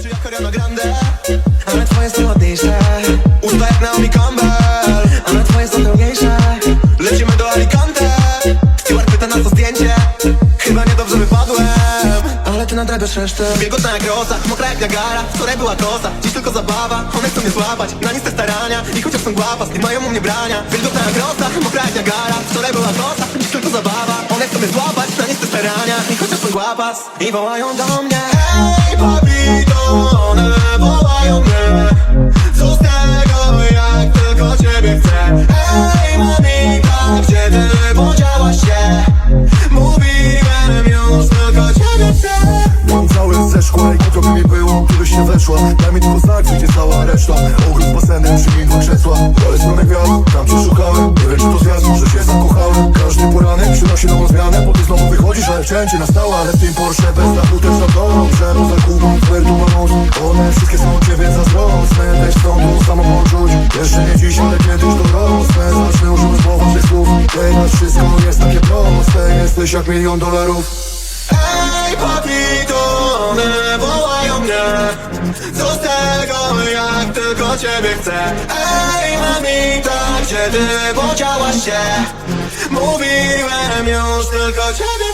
Oczy jak Ariana Grande Ale twoje są ładniejsze Usta jak Naomi Campbell. Ale twoje są pełniejsze Lecimy do Alicante. Steward pyta nas o zdjęcie. Chyba niedobrze wypadłem. Ale ty nadrabiasz resztę. Wilgotna jak rosa, mokra jak Niagara. Wczoraj była kosa, dziś tylko zabawa. One chcą mnie złapać, na nic te starania. I chociaż są głapa, nie mają u mnie brania. Wilgotna jak rosa, mokra jak Niagara. Wczoraj była kosa, dziś tylko zabawa. One chcą mnie złapać, na nic te starania. I chociaż są głapa, i wołają do mnie Hej one wołają mnie Co z tego, jak tylko ciebie chcę. Hej mamita, gdzie ty podziałaś się? Mówiłem już, tylko ciebie chcę. Mam cały i mi było, gdybyś nie weszła. Daj mi tylko znak, gdzie reszta. Ogród z przyjmij dwa krzesła gwiazd, tam cię szukałem. Czy to się zakochałem. Każdy poranek nową zmianę ty znowu wychodzisz, ale Ale w tym Porsche bez dachu też za Jesteś jak milion dolarów. Ej papito, one wołają mnie. Co z tego, jak tylko ciebie chcę. Ej mamita, gdzie ty podziałaś się. Mówiłem już, tylko ciebie